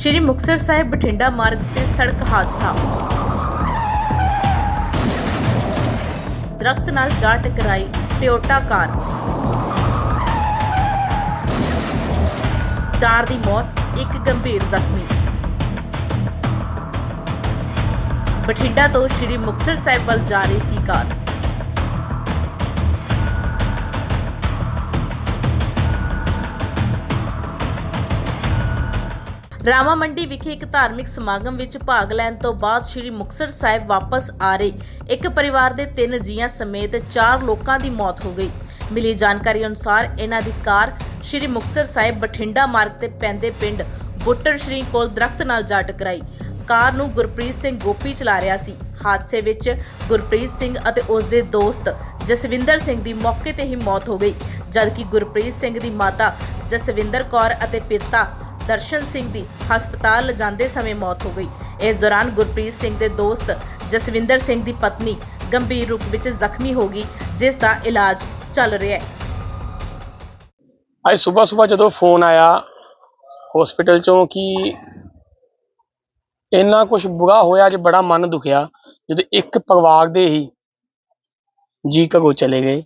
ਸ਼੍ਰੀ ਮੁਕਤਸਰ ਸਾਹਿਬ ਬਠਿੰਡਾ ਮਾਰਗ ਤੇ ਸੜਕ ਹਾਦਸਾ। ਦਰਖਤ ਨਾਲ ਜਾ ਟਕਰਾਈ, ਟਿਓਟਾ ਕਾਰ। ਚਾਰ ਦੀ ਮੌਤ, ਇੱਕ ਗੰਭੀਰ ਜ਼ਖਮੀ। ਬਠਿੰਡਾ ਤੋਂ ਸ਼੍ਰੀ ਮੁਕਤਸਰ ਸਾਹਿਬ ਵੱਲ ਜਾ ਰਹੀ ਸੀ ਕਾਰ। ਰਾਮਾ ਮੰਡੀ ਵਿਖੇ ਇੱਕ ਧਾਰਮਿਕ ਸਮਾਗਮ ਵਿੱਚ ਭਾਗ ਲੈਣ ਤੋਂ ਬਾਅਦ ਸ੍ਰੀ ਮੁਕਤਸਰ ਸਾਹਿਬ ਵਾਪਸ ਆ ਰਹੇ। ਇੱਕ ਪਰਿਵਾਰ ਦੇ ਤਿੰਨ ਜੀਆਂ ਸਮੇਤ ਚਾਰ ਲੋਕਾਂ ਦੀ ਮੌਤ ਹੋ ਗਈ। ਮਿਲੀ ਜਾਣਕਾਰੀ ਅਨੁਸਾਰ ਇਹਨਾਂ ਦੀ ਕਾਰ ਸ੍ਰੀ ਮੁਕਤਸਰ ਸਾਹਿਬ ਬਠਿੰਡਾ ਮਾਰਗ ਤੇ ਪੈਂਦੇ ਪਿੰਡ ਬੁੱਟਰ ਸ਼੍ਰੀ ਕੋਲ ਦਰਖਤ ਨਾਲ ਜਾ ਟਕਰਾਈ ਕਾਰ ਨੂੰ ਗੁਰਪ੍ਰੀਤ ਸਿੰਘ ਗੋਪੀ ਚਲਾ ਰਿਹਾ ਸੀ। ਹਾਦਸੇ ਵਿੱਚ ਗੁਰਪ੍ਰੀਤ ਸਿੰਘ ਅਤੇ ਉਸ ਦੇ ਦੋਸਤ ਜਸਵਿੰਦਰ ਸਿੰਘ ਦੀ ਮੌਕੇ ਤੇ ਹੀ ਮੌਤ ਹੋ ਗਈ, ਜਦਕਿ ਗੁਰਪ੍ਰੀਤ ਸਿੰਘ ਦੀ ਮਾਤਾ ਜਸਵਿੰਦਰ ਕੌਰ ਅਤੇ ਪਿਤਾ ਦਰਸ਼ਨ ਸਿੰਘ ਦੀ ਹਸਪਤਾਲ ਲਿਜਾਂਦੇ ਸਮੇਂ ਮੌਤ ਹੋ ਗਈ। ਇਸ ਦੌਰਾਨ ਗੁਰਪ੍ਰੀਤ ਸਿੰਘ ਦੇ ਦੋਸਤ ਜਸਵਿੰਦਰ ਸਿੰਘ ਦੀ ਪਤਨੀ ਗੰਭੀਰ ਰੂਪ ਵਿੱਚ ਜ਼ਖਮੀ ਹੋ ਗਈ, ਜਿਸ ਦਾ ਇਲਾਜ ਚੱਲ ਰਿਹਾ ਹੈ। ਅੱਜ ਸਵੇਰ ਸਵੇਰ ਜਦੋਂ ਫੋਨ ਆਇਆ ਹਸਪੀਟਲ ਚੋਂ ਕਿ ਇੰਨਾ ਕੁਝ ਬੁਰਾ ਹੋਇਆ, ਅੱਜ ਬੜਾ ਮਨ ਦੁਖਿਆ। ਜਦੋਂ ਇੱਕ ਪਰਿਵਾਰ ਦੇ ਹੀ ਜੀ ਕਗੋ ਚਲੇ ਗਏ।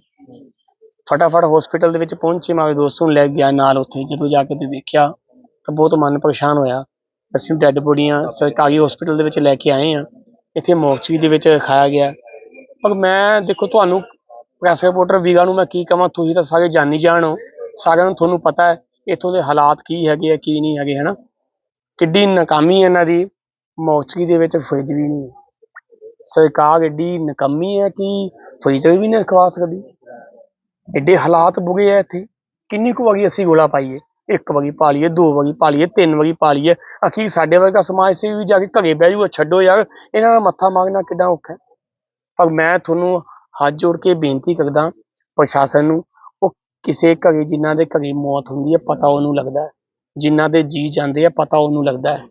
ਫਟਾਫਟ ਹਸਪੀਟਲ ਦੇ ਵਿੱਚ ਪਹੁੰਚੇ, ਮੈਂ ਦੋਸਤ ਨੂੰ ਲੈ ਗਿਆ ਨਾਲ ਉੱਥੇ। ਜਦੋਂ ਜਾ ਕੇ ਤੇ ਦੇਖਿਆ ਤਾਂ ਬਹੁਤ ਮਨ ਪਰੇਸ਼ਾਨ ਹੋਇਆ। ਅਸੀਂ ਡੈੱਡ ਬੋਡੀਆਂ ਸਰਕਾਰੀ ਹਸਪੀਟਲ ਦੇ ਵਿੱਚ ਲੈ ਕੇ ਆਏ ਆ ਇੱਥੇ ਮੋਰਚਰੀ ਦੇ ਵਿੱਚ ਰਖਾਇਆ ਗਿਆ। ਪਰ ਮੈਂ ਦੇਖੋ, ਤੁਹਾਨੂੰ ਪ੍ਰੈਸ ਰਿਪੋਰਟਰ ਵੀਗਾ ਨੂੰ ਮੈਂ ਕੀ ਕਹਾਂ, ਤੁਸੀਂ ਤਾਂ ਸਾਰੇ ਜਾਣੀ ਜਾਣੋ ਸਾਰਿਆਂ ਨੂੰ ਤੁਹਾਨੂੰ ਪਤਾ ਹੈ, ਇੱਥੋਂ ਦੇ ਹਾਲਾਤ ਕੀ ਹੈਗੇ ਆ, ਕੀ ਨਹੀਂ ਹੈਗੇ, ਹਨਾ? ਕਿੱਡੀ ਨਾਕਾਮੀ ਹੈ ਇਹਨਾਂ ਦੀ। ਮੌਚਰੀ ਦੇ ਵਿੱਚ ਫਰਿੱਜ ਵੀ ਨਹੀਂ ਹੈ। ਸਰਕਾਰ ਏਡੀ ਨਕਮੀ ਹੈ ਕਿ ਫਰਿੱਜ ਵੀ ਨਹੀਂ ਰਖਵਾ ਸਕਦੀ। ਏਡੇ ਹਾਲਾਤ ਬੁਗੇ ਆ ਇੱਥੇ। ਕਿੰਨੀ ਕੁ ਵਾਰੀ ਅਸੀਂ ਗੋਲਾ ਪਾਈਏ। ਇੱਕ ਵਗੀ ਪਾ ਲਈਏ, ਦੋ ਵਗੀ ਪਾ ਲਈਏ, ਤਿੰਨ ਵਗੀ ਪਾ ਲਈਏ। ਅਖੀਰ ਸਾਡੇ ਵਰਗਾ ਸਮਾਜ ਸੇਵੀ ਵੀ ਜਾ ਕੇ ਘਰੇ ਬਹਿ ਜੂਗਾ, ਛੱਡੋ ਯਾਰ, ਇਹਨਾਂ ਨਾਲ ਮੱਥਾ ਮਾਰਨਾ ਕਿੱਡਾ ਔਖਾ ਪਰ ਮੈਂ ਤੁਹਾਨੂੰ ਹੱਥ ਜੋੜ ਕੇ ਬੇਨਤੀ ਕਰਦਾ, ਪ੍ਰਸ਼ਾਸਨ ਨੂੰ, ਉਹ ਕਿਸੇ ਘਰੇ ਜਿਨ੍ਹਾਂ ਦੇ ਘਰੇ ਮੌਤ ਹੁੰਦੀ ਹੈ, ਪਤਾ ਉਹਨੂੰ ਲੱਗਦਾ ਹੈ। ਜਿਨ੍ਹਾਂ ਦੇ ਜੀ ਜਾਂਦੇ ਆ, ਪਤਾ ਉਹਨੂੰ ਲੱਗਦਾ ਹੈ।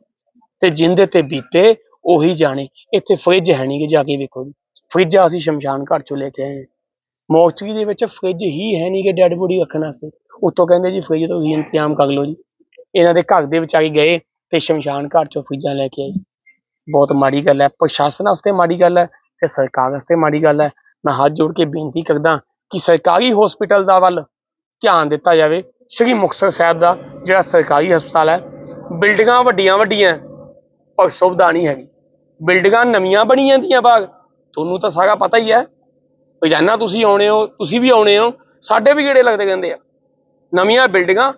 ਤੇ ਜਿੰਦੇ ਤੇ ਬੀਤੇ, ਉਹੀ ਜਾਣੇ। ਇੱਥੇ ਫ੍ਰਿਜ ਹੈ ਨਹੀਂ ਕਿ ਜਾ ਕੇ ਵੇਖੋ ਜੀ। ਫ੍ਰਿਜ ਅਸੀਂ ਸ਼ਮਸ਼ਾਨ ਘਾਟ ਚੋਂ ਲੈ ਕੇ ਆਏ ਮੋਰਚਰੀ ਦੇ ਵਿੱਚ ਫ੍ਰਿਜ ਹੀ ਹੈ ਨਹੀਂ ਕਿ ਡੈੱਡ ਬੋਡੀ ਰੱਖਣ ਵਾਸਤੇ। ਉੱਤੋਂ ਕਹਿੰਦੇ ਜੀ ਫ੍ਰਿਜ ਤੋਂ ਵੀ ਇੰਤਜ਼ਾਮ ਕਰ ਲਓ ਜੀ। ਇਹਨਾਂ ਦੇ ਘਰ ਦੇ ਵਿੱਚ ਆ ਗਏ ਤੇ ਸ਼ਮਸ਼ਾਨ ਘਾਟ ਚੋਂ ਫ੍ਰਿਜਾਂ ਲੈ ਕੇ ਆਏ। ਬਹੁਤ ਮਾੜੀ ਗੱਲ ਹੈ। ਪ੍ਰਸ਼ਾਸਨ ਵਾਸਤੇ ਮਾੜੀ ਗੱਲ ਹੈ ਤੇ ਸਰਕਾਰ ਵਾਸਤੇ ਮਾੜੀ ਗੱਲ ਹੈ। ਮੈਂ ਹੱਥ ਜੋੜ ਕੇ ਬੇਨਤੀ ਕਰਦਾ ਕਿ ਸਰਕਾਰੀ ਹਸਪੀਟਲ ਦਾ ਵੱਲ ਧਿਆਨ ਦਿੱਤਾ ਜਾਵੇ। ਸ੍ਰੀ ਮੁਕਤਸਰ ਸਾਹਿਬ ਦਾ ਜਿਹੜਾ ਸਰਕਾਰੀ ਹਸਪਤਾਲ ਹੈ, ਬਿਲਡਿੰਗਾਂ ਵੱਡੀਆਂ ਵੱਡੀਆਂ ਪਰ ਸੁਵਿਧਾ ਨਹੀਂ ਹੈਗੀ। ਬਿਲਡਿੰਗਾਂ ਨਵੀਆਂ ਬਣੀਆਂ ਦੀਆਂ ਬਾਗ ਤੁਹਾਨੂੰ ਤਾਂ ਸਾਰਾ ਪਤਾ ਹੀ ਹੈ। ਰੋਜ਼ਾਨਾ ਤੁਸੀਂ ਆਉਣੇ ਹੋ, ਤੁਸੀਂ ਵੀ ਆਉਣੇ ਹੋ, ਸਾਡੇ ਵੀ ਗੇੜੇ ਲੱਗਦੇ ਕਹਿੰਦੇ ਆ? ਨਵੀਆਂ ਬਿਲਡਿੰਗਾਂ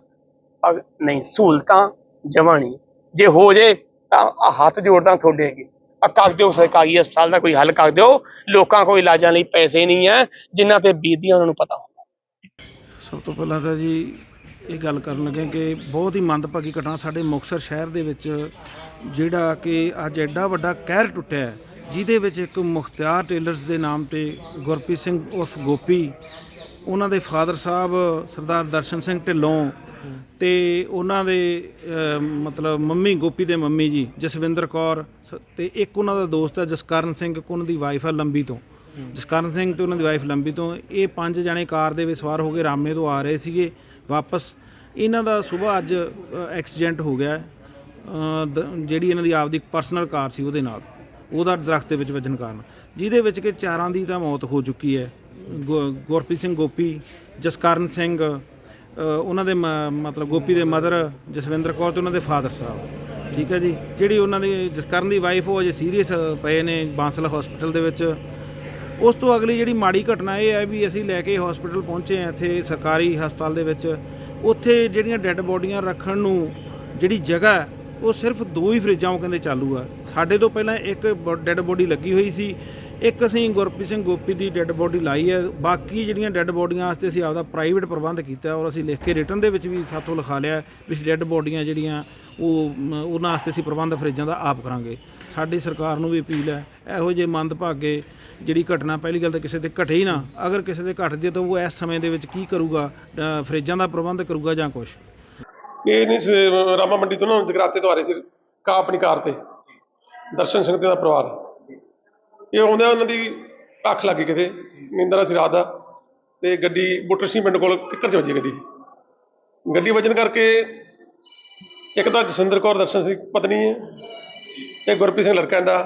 ਨਹੀਂ, ਸਹੂਲਤਾਂ ਜਮਾਂ ਨਹੀਂ। ਜੇ ਹੋ ਜੇ, ਤਾਂ ਹੱਥ ਜੋੜਦਾ ਤੁਹਾਡੇ ਅੱਗੇ। ਆ ਕਰ ਦਿਓ ਸਰਕਾਰੀ ਹਸਪਤਾਲ ਦਾ ਕੋਈ ਹੱਲ ਕਰ ਦਿਓ। ਲੋਕਾਂ ਕੋਲ ਇਲਾਜਾਂ ਲਈ ਪੈਸੇ ਨਹੀਂ ਹੈ ਜਿਨ੍ਹਾਂ ਤੇ ਬੀਤਦੀਆਂ ਉਹਨਾਂ ਨੂੰ ਪਤਾ ਸਭ ਤੋਂ ਪਹਿਲਾਂ ਤਾਂ ਜੀ ਇਹ ਗੱਲ ਕਰਨ ਲੱਗੇ ਕਿ ਬਹੁਤ ਹੀ ਮੰਦਭਾਗੀ ਘਟਨਾ ਸਾਡੇ ਮੁਕਤਸਰ ਸ਼ਹਿਰ ਦੇ ਵਿੱਚ, ਜਿਹੜਾ ਕਿ ਅੱਜ ਐਡਾ ਵੱਡਾ ਕਹਿਰ ਟੁੱਟਿਆ ਜਿਹਦੇ ਵਿੱਚ ਇੱਕ ਮੁਖਤਿਆਰ ਟੇਲਰਸ ਦੇ ਨਾਮ ਤੇ ਗੁਰਪ੍ਰੀਤ ਸਿੰਘ ਉਰਫ ਗੋਪੀ, ਉਹਨਾਂ ਦੇ ਫਾਦਰ ਸਾਹਿਬ ਸਰਦਾਰ ਦਰਸ਼ਨ ਸਿੰਘ ਢਿੱਲੋਂ ਤੇ ਉਹਨਾਂ ਦੇ ਮਤਲਬ ਮੰਮੀ ਗੋਪੀ ਦੇ ਮੰਮੀ ਜੀ, ਜਸਵਿੰਦਰ ਕੌਰ ਸ- ਤੇ ਇੱਕ ਉਹਨਾਂ ਦਾ ਦੋਸਤ ਹੈ ਜਸਕਰਨ ਸਿੰਘ ਉਹਨਾਂ ਦੀ ਵਾਈਫ ਹੈ ਲੰਬੀ ਤੋਂ। ਜਸਕਰਨ ਸਿੰਘ ਤੇ ਉਹਨਾਂ ਦੀ ਵਾਈਫ ਲੰਬੀ ਤੋਂ। ਇਹ ਪੰਜ ਜਣੇ ਕਾਰ ਦੇ ਵਿੱਚ ਸਵਾਰ ਹੋ ਕੇ ਰਾਮੇ ਤੋਂ ਆ ਰਹੇ ਸੀਗੇ ਵਾਪਸ। ਇਹਨਾਂ ਦਾ ਸਵੇਰ ਅੱਜ ਐਕਸੀਡੈਂਟ ਹੋ ਗਿਆ। ਦ- ਜਿਹੜੀ ਇਹਨਾਂ ਦੀ ਆਪਦੀ ਪਰਸਨਲ ਕਾਰ ਸੀ ਉਹਦੇ ਨਾਲ। ਉਹਦਾ ਦਰਖਤ ਦੇ ਵਿੱਚ ਵੱਜਣ ਕਾਰਨ। ਜਿਹਦੇ ਵਿੱਚ ਕਿ ਚਾਰਾਂ ਦੀ ਤਾਂ ਮੌਤ ਹੋ ਚੁੱਕੀ ਹੈ। ਗੁ- ਗੁਰਪ੍ਰੀਤ ਸਿੰਘ ਗੋਪੀ, ਜਸਕਰਨ ਸਿੰਘ ਉਹਨਾਂ ਦੇ ਮ- ਮਤਲਬ ਗੋਪੀ ਦੇ ਮਦਰ ਜਸਵਿੰਦਰ ਕੌਰ ਤੇ ਉਹਨਾਂ ਦੇ ਫਾਦਰ ਸਾਹਿਬ। ਠੀਕ ਹੈ ਜੀ? ਜਿਹੜੀ ਉਹਨਾਂ ਦੀ, ਜਸਕਰਨ ਦੀ ਵਾਈਫ ਉਹ ਅਜੇ ਸੀਰੀਅਸ ਪਏ ਨੇ ਬਾਂਸਲਾ ਹਸਪੀਟਲ ਦੇ ਵਿੱਚ। ਉਸ ਤੋਂ ਅਗਲੀ ਜਿਹੜੀ ਮਾੜੀ ਘਟਨਾ ਇਹ ਹੈ ਵੀ ਅਸੀਂ ਲੈ ਕੇ ਹਸਪੀਟਲ ਪਹੁੰਚੇ ਹਾਂ ਇੱਥੇ ਸਰਕਾਰੀ ਹਸਪਤਾਲ ਦੇ ਵਿੱਚ। ਉੱਥੇ ਜਿਹੜੀਆਂ ਡੈੱਡ ਬੋਡੀਆਂ ਰੱਖਣ ਨੂੰ ਜਿਹੜੀ ਜਗ੍ਹਾ ਉਹ ਸਿਰਫ ਦੋ ਹੀ ਫਰਿੱਜਾਂ ਉਹ ਕਹਿੰਦੇ ਚਾਲੂ ਆ। ਸਾਡੇ ਤੋਂ ਪਹਿਲਾਂ ਇੱਕ ਡੈੱਡ ਬੋਡੀ ਲੱਗੀ ਹੋਈ ਸੀ। ਇੱਕ ਅਸੀਂ ਗੁਰਪ੍ਰੀਤ ਸਿੰਘ ਗੋਪੀ ਦੀ ਡੈੱਡ ਬੋਡੀ ਲਾਈ ਹੈ ਬਾਕੀ ਜਿਹੜੀਆਂ ਡੈੱਡ ਬੋਡੀਆਂ ਵਾਸਤੇ ਅਸੀਂ ਆਪਦਾ ਪ੍ਰਾਈਵੇਟ ਪ੍ਰਬੰਧ ਕੀਤਾ ਔਰ ਅਸੀਂ ਲਿਖ ਕੇ ਰਿਟਰਨ ਦੇ ਵਿੱਚ ਵੀ ਸਾਥੋਂ ਲਿਖਾ ਲਿਆ ਵੀ ਡੈੱਡ ਬੋਡੀਆਂ ਜਿਹੜੀਆਂ ਉਹ ਉਹਨਾਂ ਵਾਸਤੇ ਅਸੀਂ ਪ੍ਰਬੰਧ ਫਰਿੱਜਾਂ ਦਾ ਆਪ ਕਰਾਂਗੇ। ਸਾਡੀ ਸਰਕਾਰ ਨੂੰ ਵੀ ਅਪੀਲ ਹੈ ਇਹੋ ਜਿਹੇ ਮੰਦਭਾਗੇ ਜਿਹੜੀ ਘਟਨਾ ਪਹਿਲੀ ਗੱਲ ਤਾਂ ਕਿਸੇ ਤੇ ਘਟੇ ਹੀ ਨਾ। ਅਗਰ ਕਿਸੇ ਦੇ ਘਟਦੀ ਹੈ ਤਾਂ ਉਹ ਇਸ ਸਮੇਂ ਦੇ ਵਿੱਚ ਕੀ ਕਰੂਗਾ ਅ, ਫਰਿੱਜਾਂ ਦਾ ਪ੍ਰਬੰਧ ਕਰੂਗਾ ਜਾਂ ਕੁਛ? ਇਹ ਨਹੀਂ ਸਵੇਰ ਰਾਮਾ ਮੰਡੀ ਤੋਂ ਨਾ ਜਗਰਾਤੇ ਤੋਂ ਆ ਰਹੇ ਸੀ ਕਾ ਆਪਣੀ ਕਾਰ ਤੇ। ਦਰਸ਼ਨ ਸਿੰਘ ਤੇ ਦਾ ਪਰਿਵਾਰ। ਇਹ ਆਉਂਦਿਆਂ ਉਹਨਾਂ ਦੀ ਅੱਖ ਲੱਗ ਗਈ ਕਿਤੇ, ਨਿੰਦਰ ਸੀ ਰਾਤ ਦਾ। ਤੇ ਗੱਡੀ ਬੁੱਟਰ ਸਿੰਘ ਪਿੰਡ ਕੋਲ ਕਿੱਕਰ ਚ ਵੱਜੀ ਗੱਡੀ? ਗੱਡੀ ਵੱਜਣ ਕਰਕੇ ਇੱਕ ਤਾਂ ਜਸਵਿੰਦਰ ਕੌਰ ਦਰਸ਼ਨ ਸਿੰਘ ਪਤਨੀ ਹੈ ਇਹ ਗੁਰਪ੍ਰੀਤ ਸਿੰਘ ਲੜਕਾ ਦਾ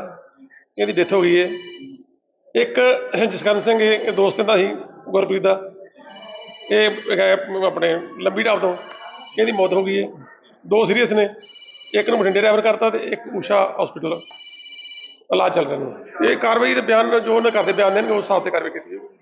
ਇਹਦੀ ਡੈਥ ਹੋ ਗਈ ਹੈ। ਇੱਕ ਜਸਕਰਨ ਸਿੰਘ, ਇਹ ਦੋਸਤ ਦਾ ਸੀ, ਗੁਰਪ੍ਰੀਤ ਦਾ। ਇਹ ਹੈਗਾ ਆਪਣੇ ਲੰਬੀ ਢਾਬ ਤੋਂ। ਇਹਦੀ ਮੌਤ ਹੋ ਗਈ ਹੈ। ਦੋ ਸੀਰੀਅਸ ਨੇ। ਇੱਕ ਨੂੰ ਬਠਿੰਡੇ ਰੈਫਰ ਕਰਤਾ ਤੇ ਇੱਕ ਊਸ਼ਾ ਹਸਪੀਟਲ ਇਲਾਜ ਚੱਲ ਰਿਹਾ ਨੇ ਇਹ ਕਾਰਵਾਈ ਦੇ ਬਿਆਨ ਜੋ ਉਹਨਾਂ ਕਰਦੇ ਬਿਆਨ ਦੇਣਗੇ ਉਸ ਹਿਸਾਬ ਤੇ ਕਾਰਵਾਈ ਕੀਤੀ ਜਾਊਗੀ।